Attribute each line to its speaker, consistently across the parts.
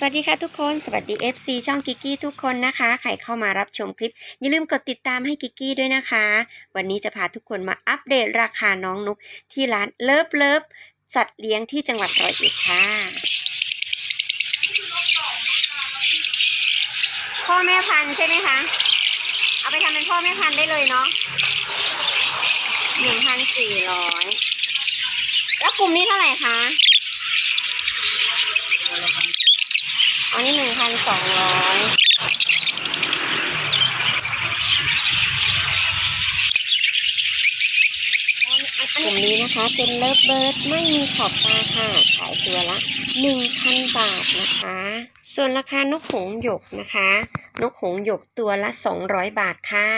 Speaker 1: สวัสดีค่ะทุกคนสวัสดี FC ช่องกิกกี้ทุกคนนะคะ ใครเข้ามารับชมคลิป อย่าลืมกดติดตามให้กิกกี้ด้วยนะคะ วันนี้จะพาทุกคนมาอัปเดตราคาน้องนุกที่ร้านเลิฟเลิฟสัตว์เลี้ยงที่จังหวัดร้อยเอ็ดค่ะ พ่อแม่พันธุ์ใช่ไหมคะ เอาไปทำเป็นพ่อแม่พันธุ์ได้เลยเนาะ หนึ่งพันสี่ร้อยแล้วกลุ่มนี้เท่าไหร่คะอันนี้หนึ่งพันสองร้อยกลุ่มนี้นะคะเป็นเลิฟเบิร์ดไม่มีขอบตาค่ะขายตัวละหนึ่งพันบาทนะคะ ส่วนราคานกหงส์หยกนะคะ นกหงส์หยกตัวละสองร้อยบาทค่ะ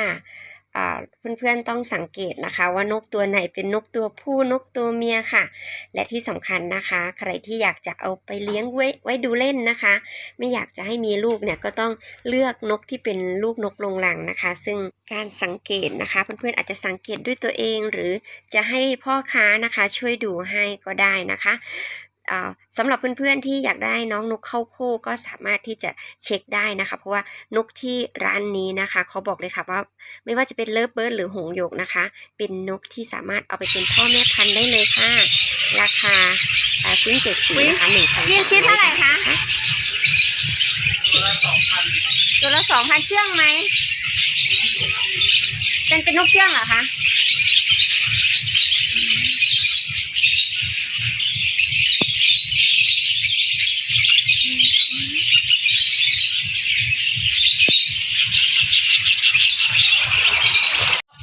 Speaker 1: เพื่อนๆต้องสังเกตนะคะ ว่านกตัวไหนเป็นนกตัวผู้นกตัวเมียค่ะ และที่สำคัญนะคะ ใครที่อยากจะเอาไปเลี้ยงไว้ไว้ดูเล่นนะคะ ไม่อยากจะให้มีลูกเนี่ยก็ต้องเลือกนกที่เป็นลูกนกลงหลังนะคะ ซึ่งการสังเกตนะคะเพื่อนๆอาจจะสังเกตด้วยตัวเอง หรือจะให้พ่อค้านะคะช่วยดูให้ก็ได้นะคะ สำหรับเพื่อนๆที่อยากได้น้องนกเข้าคู่ก็สามารถที่จะเช็คได้นะคะ เพราะว่านกที่ร้านนี้นะคะเขาบอกเลยค่ะว่า ไม่ว่าจะเป็นเลิฟเบิร์ดหรือหงส์หยกนะคะ เป็นนกที่สามารถเอาไปเป็นพ่อแม่พันธุ์ได้เลยค่ะ ราคาอ่าชิ้นเจ็ดสีนะคะหนึ่งพัน
Speaker 2: ชิ้นชิ้นเท่าไหร่คะ
Speaker 1: ตัวละสองพันเชื่องไหมเป็นเป็นนกเชื่องเหรอคะ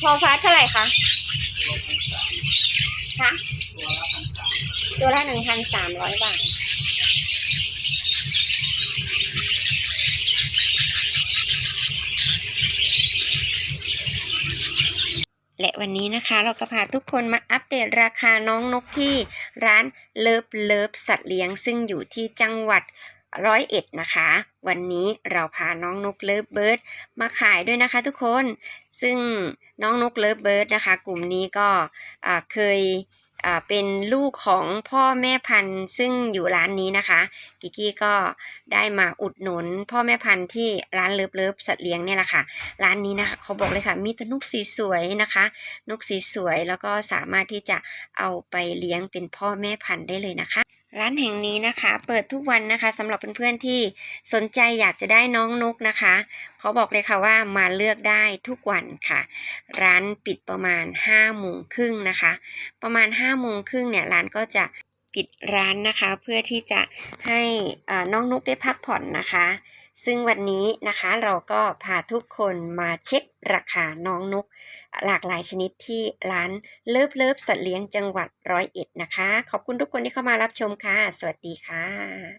Speaker 1: พอฟ้าเท่าไหร่คะคะตัวละหนึ่งพันสามร้อยบาทและวันนี้นะคะเราก็พาทุกคนมาอัปเดตราคาน้องนกที่ร้านเลิฟเลิฟสัตว์เลี้ยงซึ่งอยู่ที่จังหวัด ร้อยเอ็ดนะคะ วันนี้เราพาน้องนกเลิฟเบิร์ดมาขายด้วยนะคะทุกคน ซึ่งน้องนกเลิฟเบิร์ดนะคะ กลุ่มนี้ก็เคยเป็นลูกของพ่อแม่พันธุ์ซึ่งอยู่ร้านนี้นะคะ กิกกี้ก็ได้มาอุดหนุน พ่อแม่พันธุ์ที่ร้านเลิฟเลิฟสัตว์เลี้ยงเนี่ยแหละค่ะ ร้านนี้นะคะเขาบอกเลยค่ะมีแต่นกสีสวยนะคะ นกสีสวยแล้วก็สามารถที่จะเอาไปเลี้ยงเป็นพ่อแม่พันธุ์ได้เลยนะคะ ร้านแห่งนี้นะคะ เปิดทุกวันนะคะสำหรับเพื่อนๆที่สนใจอยากจะได้น้องนกนะคะเขาบอกเลยค่ะว่ามาเลือกได้ทุกวันค่ะ ร้านปิดประมาณ5้าโมงครึ่งนะคะ ประมาณ5้าโมงครึ่งเนี่ยร้านก็จะปิดร้านนะคะ เพื่อที่จะให้น้องนกได้พักผ่อนนะคะ ซึ่งวันนี้นะคะเราก็พาทุกคนมาเช็คราคาน้องนก หลากหลายชนิดที่ร้านเลิฟเลิฟสัตว์เลี้ยงจังหวัดร้อยเอ็ดนะคะ ขอบคุณทุกคนที่เข้ามารับชมค่ะ สวัสดีค่ะ